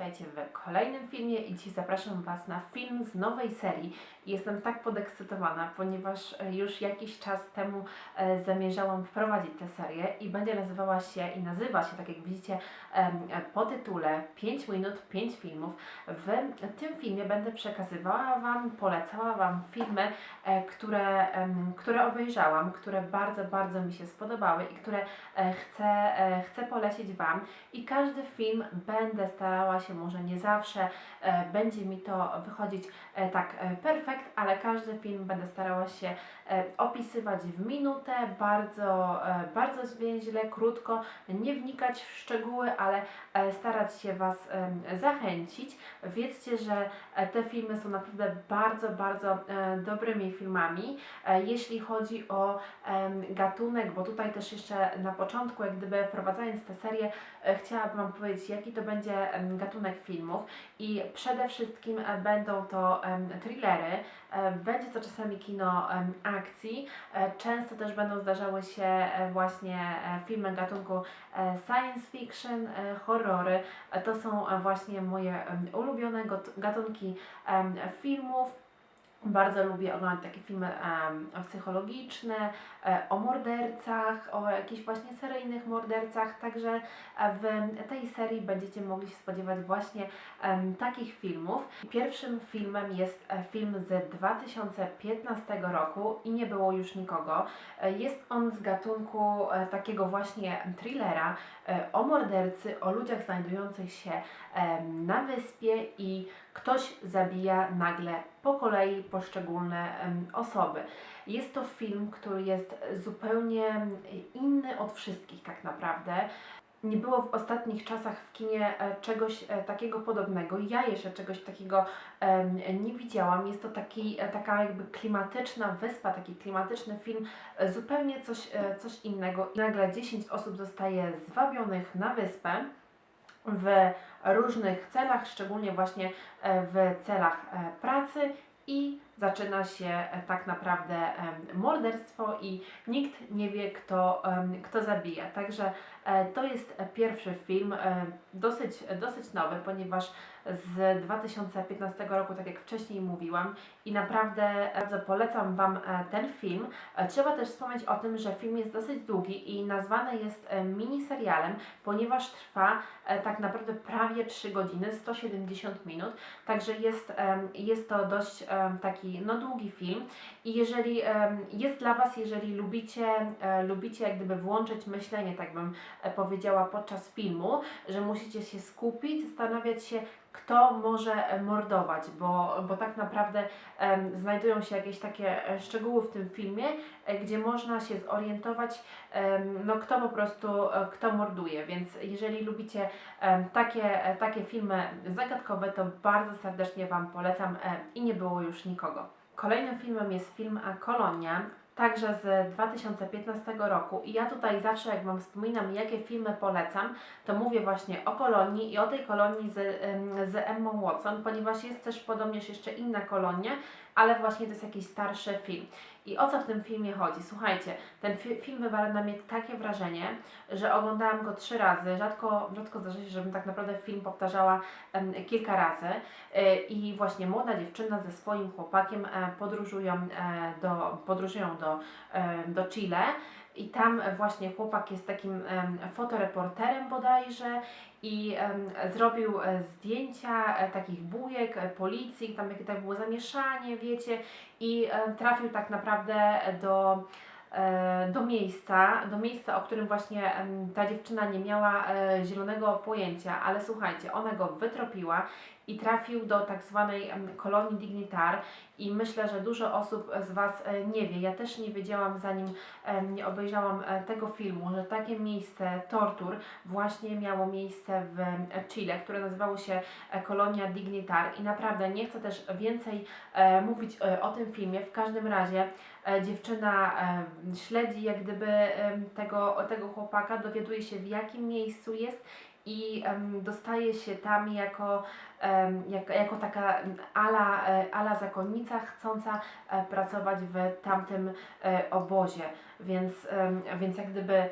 witajcie w kolejnym filmie i dzisiaj zapraszam Was na film z nowej serii. Jestem tak podekscytowana, ponieważ e, już jakiś czas temu e, zamierzałam wprowadzić tę serię i będzie nazywała się i nazywa się, tak jak widzicie e, po tytule 5 minut, 5 filmów. W tym filmie będę przekazywała Wam, polecała Wam filmy, które, które obejrzałam, które bardzo, bardzo mi się spodobały i które chcę, chcę polecić Wam i każdy film będę starała się, może nie zawsze e, będzie mi to wychodzić e, tak e, perfekt, ale każdy film będę starała się opisywać w minutę, bardzo, bardzo zwięźle, krótko, nie wnikać w szczegóły, ale starać się Was zachęcić. Wiedzcie, że te filmy są naprawdę bardzo, bardzo dobrymi filmami, jeśli chodzi o gatunek, bo tutaj też jeszcze na początku, jak gdyby wprowadzając tę serię, chciałabym Wam powiedzieć, jaki to będzie em, gatunek filmów i przede wszystkim e, będą to thrillery, e, będzie to czasami kino akcji, e, często też będą zdarzały się właśnie filmy gatunku science fiction, horrory, to są właśnie moje ulubione gatunki filmów. Bardzo lubię oglądać takie filmy em, psychologiczne, e, o mordercach, o jakichś właśnie seryjnych mordercach, także e, w tej serii będziecie mogli się spodziewać właśnie em, takich filmów. Pierwszym filmem jest e, film z 2015 roku i nie było już nikogo. Jest on z gatunku takiego właśnie thrillera o mordercy, o ludziach znajdujących się em, na wyspie i ktoś zabija nagle po kolei poszczególne osoby. Jest to film, który jest zupełnie inny od wszystkich tak naprawdę. Nie było w ostatnich czasach w kinie e, czegoś e, takiego podobnego. Ja jeszcze czegoś takiego nie widziałam. Jest to taki, e, taka jakby klimatyczna wyspa, taki klimatyczny film, zupełnie coś, coś innego. Nagle 10 osób zostaje zwabionych na wyspę w różnych celach, szczególnie właśnie e, w celach e, pracy i zaczyna się e, tak naprawdę morderstwo i nikt nie wie kto, kto zabija. Także e, to jest e, pierwszy film, dosyć, dosyć nowy, ponieważ z 2015 roku, tak jak wcześniej mówiłam i naprawdę bardzo polecam Wam ten film. Trzeba też wspomnieć o tym, że film jest dosyć długi i nazwany jest miniserialem, ponieważ trwa tak naprawdę prawie 3 godziny, 170 minut, także jest, jest to dość em, taki no, długi film. I jeżeli jest dla Was, jeżeli lubicie, e, lubicie jak gdyby włączyć myślenie, tak bym e, powiedziała, podczas filmu, że musicie się skupić, zastanawiać się, kto może e, mordować, bo, bo tak naprawdę znajdują się jakieś takie e, szczegóły w tym filmie, e, gdzie można się zorientować, no kto po prostu, kto morduje, więc jeżeli lubicie takie, takie filmy zagadkowe, to bardzo serdecznie Wam polecam i nie było już nikogo. Kolejnym filmem jest film Kolonia, także z 2015 roku i ja tutaj zawsze jak Wam wspominam, jakie filmy polecam, to mówię właśnie o kolonii i o tej kolonii z, z Emma Watson, ponieważ jest też podobnież jeszcze inna kolonia, ale właśnie to jest jakiś starszy film. I o co w tym filmie chodzi? Słuchajcie, ten fi- film wywarł na mnie takie wrażenie, że oglądałam go trzy razy. Rzadko, rzadko zdarza się, żebym tak naprawdę film powtarzała em, kilka razy. Y, I właśnie młoda dziewczyna ze swoim chłopakiem e, podróżują, e, do, podróżują do, e, do Chile. I tam właśnie chłopak jest takim em, fotoreporterem bodajże i zrobił e, zdjęcia e, takich bujek e, policji, tam jakie tak było zamieszanie, wiecie, i e, trafił tak naprawdę do, e, do miejsca, do miejsca, o którym właśnie ta dziewczyna nie miała e, zielonego pojęcia, ale słuchajcie, ona go wytropiła i trafił do tak zwanej kolonii Dignitar i myślę, że dużo osób z Was e, nie wie. Ja też nie wiedziałam, zanim nie obejrzałam e, tego filmu, że takie miejsce tortur właśnie miało miejsce w e, Chile, które nazywało się Kolonia Dignitar i naprawdę nie chcę też więcej mówić o tym filmie. W każdym razie dziewczyna śledzi jak gdyby tego, tego chłopaka, dowiaduje się w jakim miejscu jest i dostaje się tam jako, jako, jako taka ala, e, ala zakonnica chcąca e, pracować w tamtym e, obozie. więc, więc jak gdyby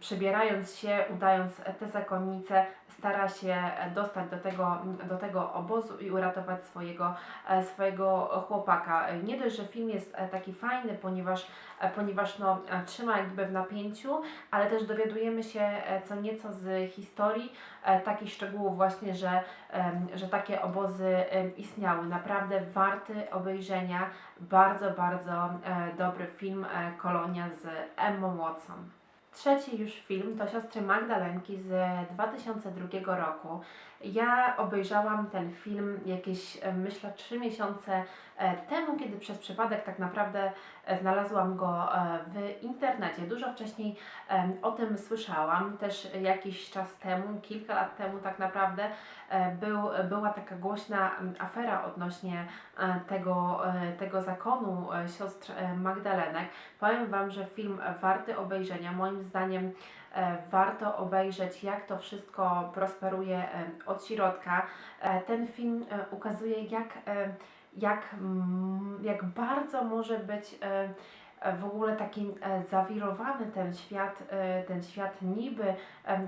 przebierając się, udając tę zakonnicę, stara się dostać do tego, do tego obozu i uratować swojego, swojego chłopaka. Nie dość, że film jest taki fajny, ponieważ, ponieważ no, trzyma jakby w napięciu, ale też dowiadujemy się co nieco z historii, takich szczegółów właśnie, że, że takie obozy istniały. Naprawdę warty obejrzenia. Bardzo, bardzo e, dobry film e, Kolonia z Emma Watson. Trzeci już film to Siostry Magdalenki z 2002 roku. Ja obejrzałam ten film jakieś, e, myślę, 3 miesiące e, temu, kiedy przez przypadek tak naprawdę e, znalazłam go w internecie. Dużo wcześniej o tym słyszałam, też jakiś czas temu, kilka lat temu tak naprawdę był, była taka głośna afera odnośnie tego, tego zakonu siostr Magdalenek. Powiem Wam, że film warty obejrzenia. Moim zdaniem warto obejrzeć, jak to wszystko prosperuje e, od środka. E, Ten film e, ukazuje, jak, e, jak, mm, jak bardzo może być e, e, w ogóle taki e, zawirowany ten świat, e, ten świat niby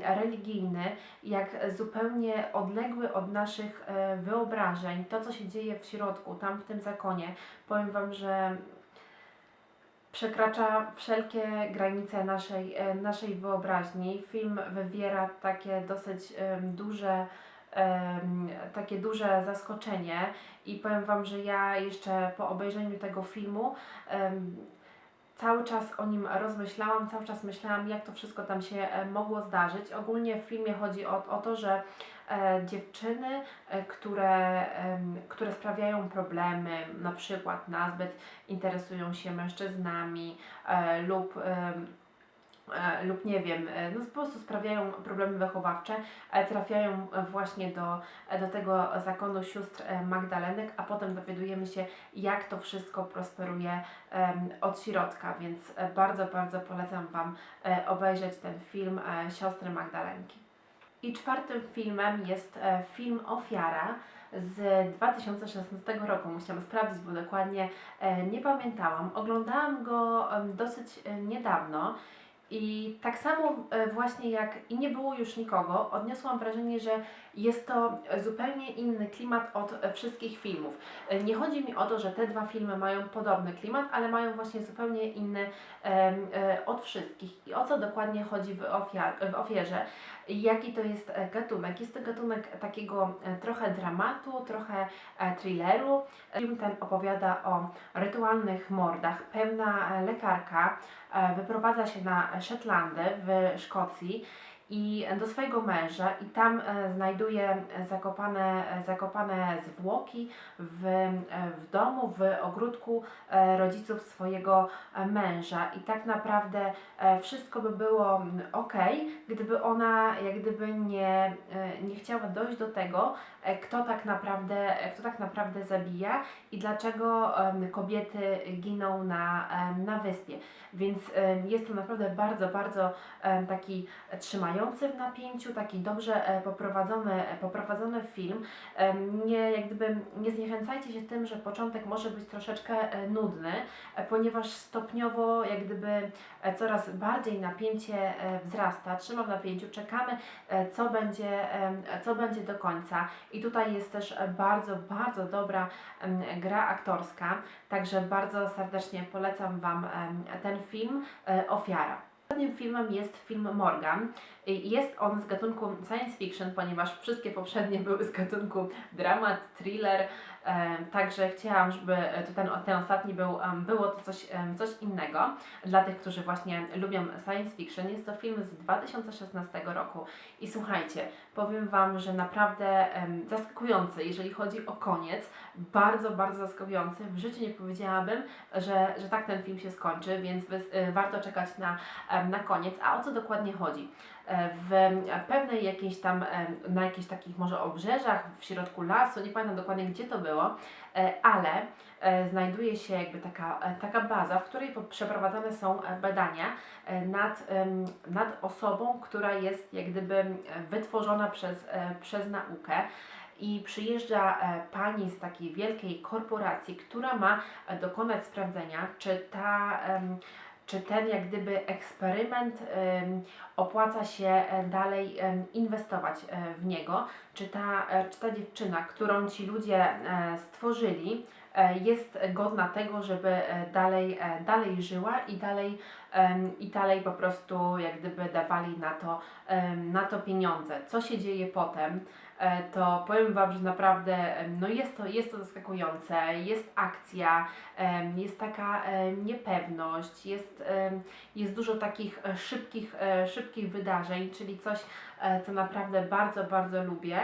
religijny, jak zupełnie odległy od naszych e, wyobrażeń, to co się dzieje w środku, tam w tym zakonie. Powiem Wam, że przekracza wszelkie granice naszej, e, naszej wyobraźni. Film wywiera takie dosyć duże, takie duże zaskoczenie i powiem Wam, że ja jeszcze po obejrzeniu tego filmu cały czas o nim rozmyślałam, cały czas myślałam, jak to wszystko tam się e, mogło zdarzyć. Ogólnie w filmie chodzi o, o to, że e, dziewczyny, e, które, em, które sprawiają problemy, na przykład nazbyt interesują się mężczyznami e, lub e, lub nie wiem, e, no po prostu sprawiają problemy wychowawcze, e, trafiają e, właśnie do, do tego zakonu sióstr Magdalenek, a potem dowiadujemy się, jak to wszystko prosperuje od środka, więc bardzo, bardzo polecam Wam obejrzeć ten film Siostry Magdalenki. I czwartym filmem jest film Ofiara z 2016 roku. Musiałam sprawdzić, bo dokładnie nie pamiętałam. Oglądałam go dosyć niedawno. I tak samo e, właśnie jak i nie było już nikogo, odniosłam wrażenie, że jest to zupełnie inny klimat od wszystkich filmów. E, Nie chodzi mi o to, że te dwa filmy mają podobny klimat, ale mają właśnie zupełnie inny e, od wszystkich. I o co dokładnie chodzi w, ofiar- w ofierze? Jaki to jest gatunek? Jest to gatunek takiego trochę dramatu, trochę thrilleru. Film ten opowiada o rytualnych mordach. Pewna lekarka wyprowadza się na Szetlandy w Szkocji i do swojego męża i tam e, znajduje zakopane, e, zakopane zwłoki w, e, w domu, w ogródku rodziców swojego męża i tak naprawdę wszystko by było ok, gdyby ona jak gdyby nie, nie chciała dojść do tego, kto tak naprawdę, kto tak naprawdę zabija i dlaczego kobiety giną na, na wyspie. Więc jest to naprawdę bardzo, bardzo taki trzymający w napięciu, taki dobrze e, poprowadzony, e, poprowadzony film. Nie, jak gdyby, nie zniechęcajcie się tym, że początek może być troszeczkę e, nudny, ponieważ stopniowo jak gdyby coraz bardziej napięcie wzrasta, trzyma w napięciu, czekamy co będzie, co będzie do końca i tutaj jest też bardzo, bardzo dobra gra aktorska, także bardzo serdecznie polecam Wam ten film Ofiara. Ostatnim filmem jest film Morgan. Jest on z gatunku science fiction, ponieważ wszystkie poprzednie były z gatunku dramat, thriller, także chciałam, żeby ten, ten ostatni był, było to coś, coś innego dla tych, którzy właśnie lubią science fiction. Jest to film z 2016 roku i słuchajcie, powiem Wam, że naprawdę zaskakujący, jeżeli chodzi o koniec, bardzo, bardzo zaskakujący. W życiu nie powiedziałabym, że, że tak ten film się skończy, więc y, warto czekać na, na koniec. A o co dokładnie chodzi? E, W pewnej jakiejś tam, em, na jakichś takich może obrzeżach, w środku lasu, nie pamiętam dokładnie gdzie to było, e, ale e, znajduje się jakby taka, e, taka baza, w której przeprowadzane są e, badania e, nad, nad osobą, która jest jak gdyby e, wytworzona przez, e, przez naukę. I przyjeżdża e, pani z takiej wielkiej korporacji, która ma e, dokonać sprawdzenia, czy ta, czy ten jak gdyby eksperyment opłaca się e, dalej inwestować e, w niego, czy ta, e, czy ta dziewczyna, którą ci ludzie e, stworzyli, e, jest godna tego, żeby dalej, dalej żyła i dalej, i dalej po prostu jak gdyby dawali na to, na to pieniądze. Co się dzieje potem? To powiem Wam, że naprawdę no jest, to, jest to zaskakujące, jest akcja, jest taka niepewność, jest, jest dużo takich szybkich, szybkich wydarzeń, czyli coś, co naprawdę bardzo, bardzo lubię.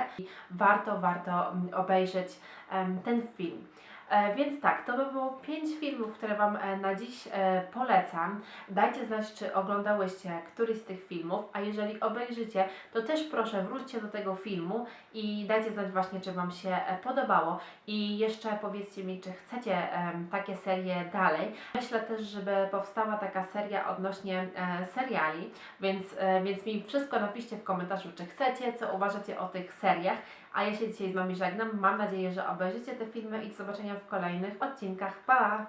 Warto, warto mm, obejrzeć ten film. E, Więc tak, to by było pięć filmów, które Wam e, na dziś e, polecam. Dajcie znać, czy oglądałyście któryś z tych filmów, a jeżeli obejrzycie, to też proszę wróćcie do tego filmu i dajcie znać właśnie, czy Wam się podobało. I jeszcze powiedzcie mi, czy chcecie takie serie dalej. Myślę też, żeby powstała taka seria odnośnie seriali, więc, więc mi wszystko napiszcie w komentarzu, czy chcecie, co uważacie o tych seriach. A ja się dzisiaj z Wami żegnam. Mam nadzieję, że obejrzycie te filmy i do zobaczenia w kolejnych odcinkach. Pa!